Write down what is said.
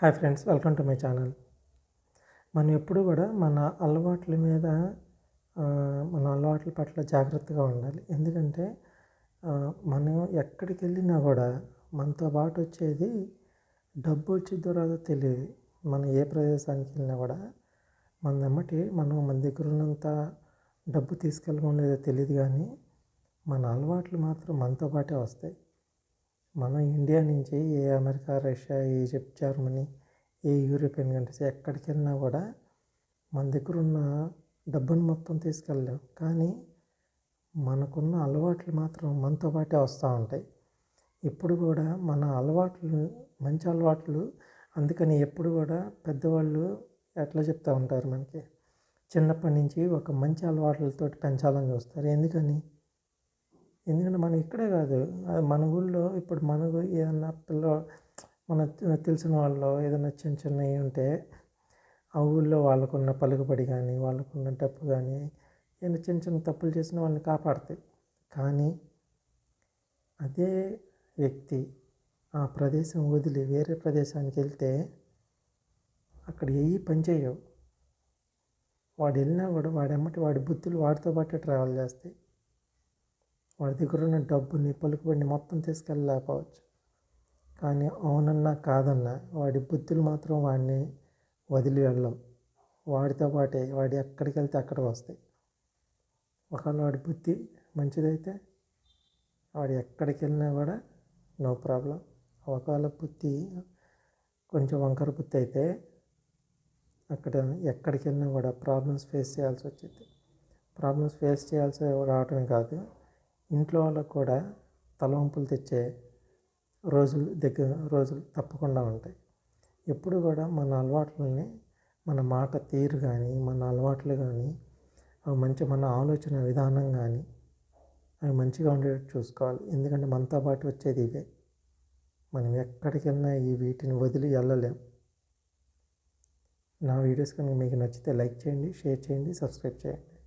Hi friends welcome to my channel. మనం ఎప్పుడూ కూడా మన అలవాట్ల మీద మన అలవాట్ల పట్ల జాగ్రత్తగా ఉండాలి. ఎందుకంటే మనం ఎక్కడికి వెళ్ళినా కూడా మనతో పాటు వచ్చేది డబ్బు వచ్చిద్దో రాదో తెలియదు. మనం ఏ ప్రదేశానికి వెళ్ళినా కూడా మన వెమ్మటి మనం మన దగ్గర ఉన్నంత డబ్బు తీసుకెళ్ళడం లేదో తెలియదు కానీ మన అలవాట్లు మాత్రం మనతో పాటే వస్తాయి. మనం ఇండియా నుంచి ఏ అమెరికా రష్యా ఈజిప్ట్ జర్మనీ ఏ యూరోపియన్ కంట్రీస్ ఎక్కడికి వెళ్ళినా కూడా మన దగ్గర ఉన్న డబ్బును మొత్తం తీసుకెళ్ళలేం. కానీ మనకున్న అలవాట్లు మాత్రం మనతో పాటే వస్తూ ఉంటాయి. ఇప్పుడు కూడా మన అలవాట్లు మంచి అలవాట్లు అందుకని ఎప్పుడు కూడా పెద్దవాళ్ళు ఎట్లా చెప్తూ ఉంటారు మనకి? చిన్నప్పటి నుంచి ఒక మంచి అలవాట్లతో పెంచాలని చూస్తారు. ఎందుకని? ఎందుకంటే మనం ఇక్కడే కాదు మన ఊళ్ళో ఇప్పుడు మనకు ఏదన్నా పిల్ల మన తెలిసిన వాళ్ళు ఏదైనా చిన్న చిన్నవి ఉంటే ఆ ఊళ్ళో వాళ్ళకున్న పలుకుబడి కానీ వాళ్ళకున్న డబ్బు కానీ ఏదైనా చిన్న చిన్న తప్పులు చేసిన వాళ్ళని కాపాడతాయి. కానీ అదే వ్యక్తి ఆ ప్రదేశం వదిలి వేరే ప్రదేశానికి వెళ్తే అక్కడ ఏవి పని చేయవు. వాడు వెళ్ళినా కూడా వాడెమ్మటి వాడి బుద్ధులు వాడితో పాటే ట్రావెల్ చేస్తాయి. వాడి దగ్గర ఉన్న డబ్బుని పలుకుబడిని మొత్తం తీసుకెళ్ళలేకపోవచ్చు. కానీ అవునన్నా కాదన్నా వాడి బుద్ధులు మాత్రం వాడిని వదిలి వెళ్ళం. వాడితో పాటే వాడు ఎక్కడికి వెళ్తే అక్కడికి వస్తాయి. ఒకవేళ వాడి బుద్ధి మంచిదైతే వాడు ఎక్కడికి వెళ్ళినా కూడా నో ప్రాబ్లం. ఒకవేళ బుద్ధి కొంచెం వంకర బుద్ధి అయితే అక్కడ ఎక్కడికి వెళ్ళినా కూడా ప్రాబ్లమ్స్ ఫేస్ చేయాల్సి వచ్చింది ప్రాబ్లమ్స్ ఫేస్ చేయాల్సి రావటమే కాదు. ఇంట్లో వాళ్ళకు కూడా తలవంపులు తెచ్చే రోజులు దగ్గర రోజులు తప్పకుండా ఉంటాయి. ఎప్పుడు కూడా మన అలవాట్లని మన మాట తీరు కానీ మన అలవాట్లు కానీ అవి మంచి మన ఆలోచన విధానం కానీ అవి మంచిగా ఉండేటట్టు చూసుకోవాలి. ఎందుకంటే మనతో పాటు వచ్చేది ఇవే. మనం ఎక్కడికెళ్ళినా ఈ వీటిని వదిలి వెళ్ళలేం. నా వీడియోస్ కనుక మీకు నచ్చితే లైక్ చేయండి షేర్ చేయండి సబ్స్క్రైబ్ చేయండి.